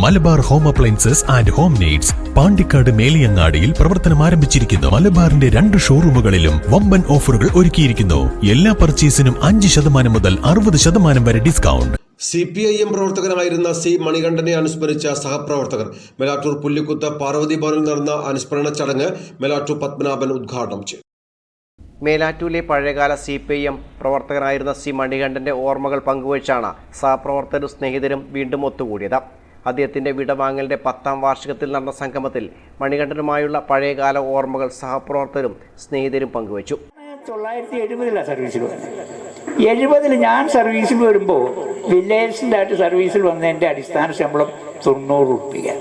Malabar home appliances and home needs Pandikkad മേലിയങ്ങാടിയിൽ പ്രവർത്തനം ആരംഭിച്ചിരിക്കുന്നു. മലബാറിന്റെ രണ്ട് ഷോറൂമുകളിലും വമ്പൻ ഓഫറുകൾ ഒരുക്കിയിരിക്കുന്നു. എല്ലാ പർച്ചേസിനും അഞ്ച് ശതമാനം മുതൽ അറുപത് ശതമാനം വരെ discount. C P I M പ്രവർത്തകനായിരുന്ന C മണികണ്ഠനെ അനുസ്മരിച്ച സഹപ്രവർത്തകർ മെലാറ്റൂർ പുല്ലിക്കുത്ത് പാർവതി ഭവനിൽ നടന്ന അനുസ്മരണ ചടങ്ങ് മെലാറ്റൂർ പത്മനാഭൻ ഉദ്ഘാടനം ചെയ്തു. മേലാറ്റൂരിലെ പഴയകാല സി പി ഐ എം പ്രവർത്തകനായിരുന്ന സി മണികണ്ഠന്റെ ഓർമ്മകൾ പങ്കുവച്ചാണ് സഹപ്രവർത്തകരും സ്നേഹിതരും വീണ്ടും ഒത്തുകൂടിയത്. അദ്ദേഹത്തിന്റെ വിടവാങ്ങലിന്റെ പത്താം വാർഷികത്തിൽ നടന്ന സംഗമത്തിൽ മണികണ്ഠനുമായുള്ള പഴയകാല ഓർമ്മകൾ സഹപ്രവർത്തകരും സ്നേഹിതരും പങ്കുവച്ചു. തൊള്ളായിരത്തി എഴുപതിലാണ് സർവീസിൽ വന്നത്. എഴുപതിൽ ഞാൻ സർവീസിൽ വരുമ്പോൾ വില്ലേജിന്റെ ആയിട്ട് സർവീസിൽ വന്നതിന്റെ അടിസ്ഥാന ശമ്പളം തൊണ്ണൂറ് റുപ്യ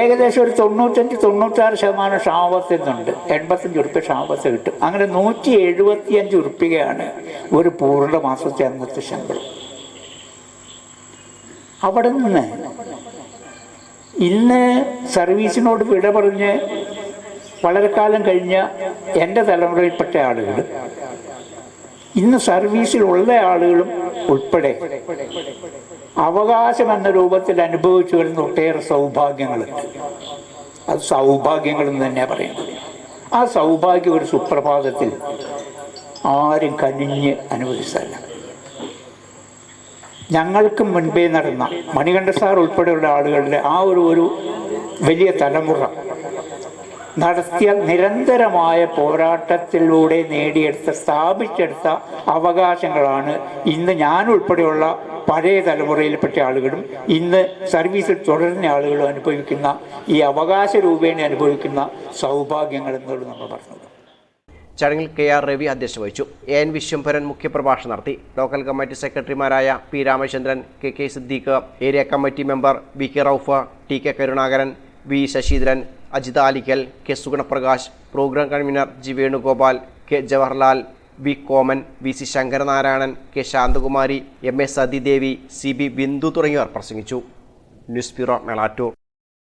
ഏകദേശം ഒരു തൊണ്ണൂറ്റഞ്ച് തൊണ്ണൂറ്റാറ് ശതമാനം ക്ഷാമത്തുന്നുണ്ട് എൺപത്തഞ്ച് ഉറുപ്പ്യ ക്ഷാമത്ത് കിട്ടും. അങ്ങനെ നൂറ്റി എഴുപത്തിയഞ്ച് ഉറുപ്പ്യയാണ് ഒരു പൂർണ മാസത്തെ അന്നത്തെ ശമ്പളം. അവിടെ നിന്ന് ഇന്ന് സർവീസിനോട് വിട പറഞ്ഞ് വളരെ കാലം കഴിഞ്ഞ എന്റെ തലമുറയിൽപ്പെട്ട ആളുകൾ ഇന്ന് സർവീസിലുള്ള ആളുകളും ഉൾപ്പെടെ അവകാശം എന്ന രൂപത്തിൽ അനുഭവിച്ചു വരുന്ന ഒട്ടേറെ സൗഭാഗ്യങ്ങളുണ്ട് അത് സൗഭാഗ്യങ്ങൾ എന്ന് തന്നെയാണ് പറയുന്നത്. ആ സൗഭാഗ്യം ഒരു സുപ്രഭാതത്തിൽ ആരും കനിഞ്ഞ് അനുവദിച്ചതല്ല ഞങ്ങൾക്ക് മുൻപേ നടന്ന മണികണ്ഠ സാർ ഉൾപ്പെടെയുള്ള ആളുകളുടെ ആ ഒരു ഒരു വലിയ തലമുറ നടത്തിയ നിരന്തരമായ പോരാട്ടത്തിലൂടെ നേടിയെടുത്ത സ്ഥാപിച്ചെടുത്ത അവകാശങ്ങളാണ് ഇന്ന് ഞാൻ ഉൾപ്പെടെയുള്ള പഴയ തലമുറയിൽപ്പെട്ട ആളുകളും ഇന്ന് സർവീസിൽ തുടരുന്ന ആളുകളും അനുഭവിക്കുന്ന ഈ അവകാശ രൂപേണ അനുഭവിക്കുന്ന സൗഭാഗ്യങ്ങൾ എന്നുള്ളത് നമ്മൾ പറഞ്ഞത് ചടങ്ങിൽ കെ ആർ രവി അധ്യക്ഷത വഹിച്ചു. എ എൻ വിശ്വംഭരൻ മുഖ്യപ്രഭാഷണം നടത്തി. ലോക്കൽ കമ്മിറ്റി സെക്രട്ടറിമാരായ P Ramachandran K K Siddique area committee member V K Rauf T K Karunakaran V Sasheendran Ajitha Alikkal K Sugunaprakash programme convener G Venugopal K Jawaharlal V Koman V C Sankaranarayanan K Santhakumari M A Sathidevi C B Bindu തുടങ്ങിയവർ പ്രസംഗിച്ചു. News bureau Melattur.